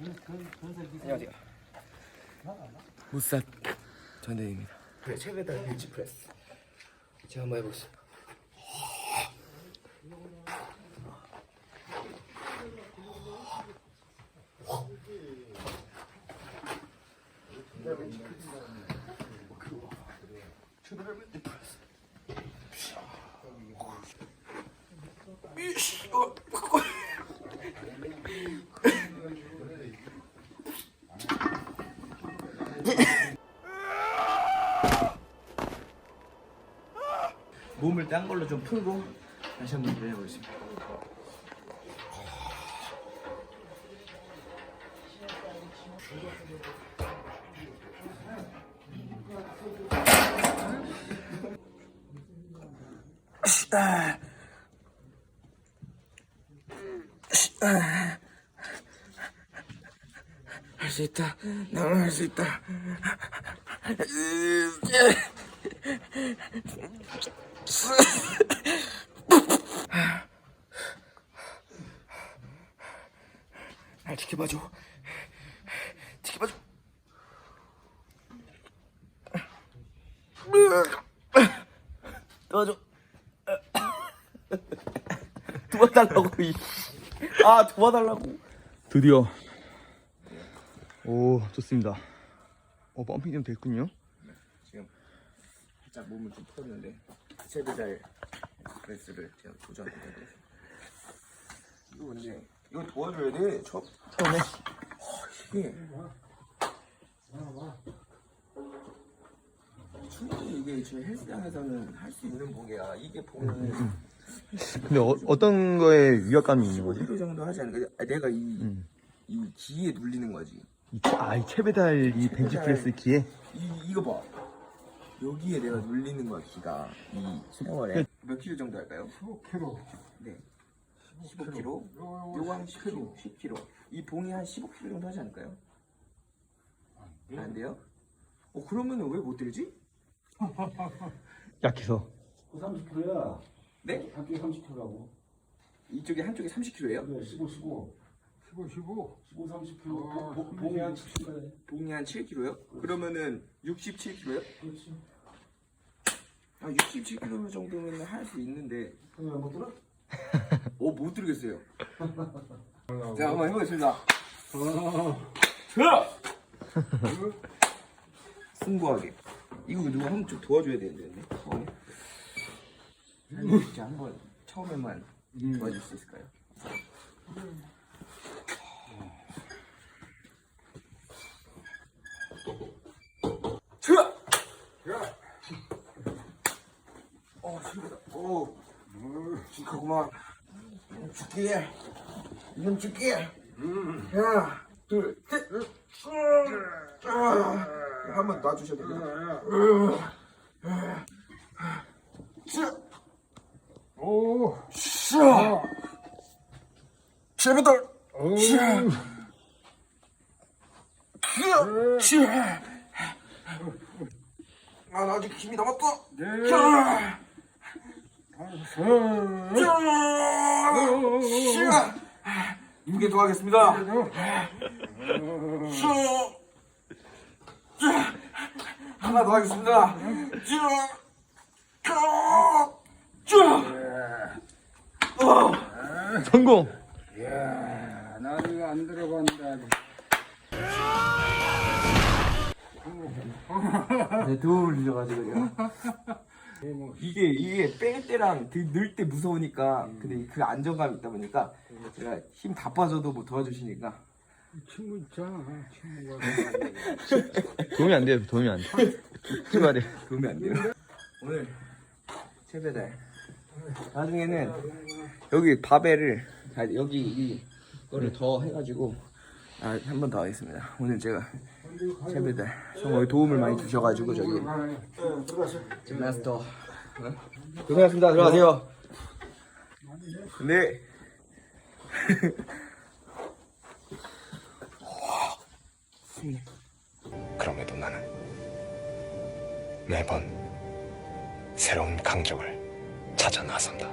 안녕하세요. 무삿 전대입니다. 네, 최배다 벤치 프레스. 제가 한번 해보겠습니다. 이씨, 어, 몸을 딴 걸로 좀 풀고 다시 한번 해보겠습니다. 할 수 있다. 나는 할 수 있다. 날 지켜봐줘. 지켜봐줘. 도와줘. 도와달라고 이. 아 도와달라고. 드디어 오 좋습니다 어 펌핑 좀 됐군요 지금 살짝 몸을 좀 풀었는데 체배달 프레스를 제가 도전해 보겠습니다. 이거 근데 이거 도와줘야 돼. 처, 처음에 어, 이게 충분히 이게 제 헬스장에서는 할 수 있는 봉이야. 이게 봉은 근데 어, 어떤 거에 위압감이 있는 거지? 15kg 정도 하지 않을까? 아, 내가 이, 음. 이 기에 눌리는 거지. 이, 아, 이 체배달 이 벤치프레스 기에 이, 이거 봐. 여기에 내가 눌리는 거야, 기가. 이 세월에. 몇 킬로 정도 할까요? 15kg. 네. 15kg. 요거 한 10kg. 10kg. 이 봉이 한 15kg 정도 하지 않을까요? 안 돼요? 어, 그러면 왜 못 들지? 약해서 30kg야. 네? 한쪽에 30kg라고. 이쪽에 한쪽에 30kg예요? 그래, 15, 15. 15, 15. 15, 30kg. 어, 보- 봉이 한 70kg. 봉이 한 7kg요? 그러면은 67kg요? 그렇지. 아, 67kg 정도면 할 수 있는데. 그럼 왜못 들어? 어, 못 들겠어요. 자, 한번 해보겠습니다. 어. 자! 승부하게. 이거 누가 한 번 좀 도와줘야 되는데, 처음에. 진짜 한번 처음에만 도와줄 수 있을까요? 자! 어, 힘들다. 오, 축하구만. 줄게. 이건 줄게. 하나, 둘, 셋. 한번 놔주셔도 돼요. 자, 오. 자, 제발. 오. 자, 자. 아, 나 아직 힘이 남았다. 네. 자, 어. 무게 더 하겠습니다. 자, 하나 더 하겠습니다. 성공 야, 나도 안 들어간다. 네, 도움을 주셔가지고 요. 이게 이게 뺄 때랑 늘 때 무서우니까 근데 그 안정감이 있다 보니까 제가 힘 다 빠져도 뭐 도와주시니까 친구 있잖아. 친구가. 도움이 안 돼요 도움이 안 돼 출발해 도움이 안 돼요. 오늘 최배달 나중에는 여기 바벨을 아, 여기 이 거를 더 해가지고 아, 한 번 더 하겠습니다. 오늘 제가 최배달 정말 도움을 많이 주셔가지고 저기 지금 마스터 어? 고생하셨습니다. 들어가세요. 네. 그럼에도 나는 매번 새로운 강적을 찾아 나선다.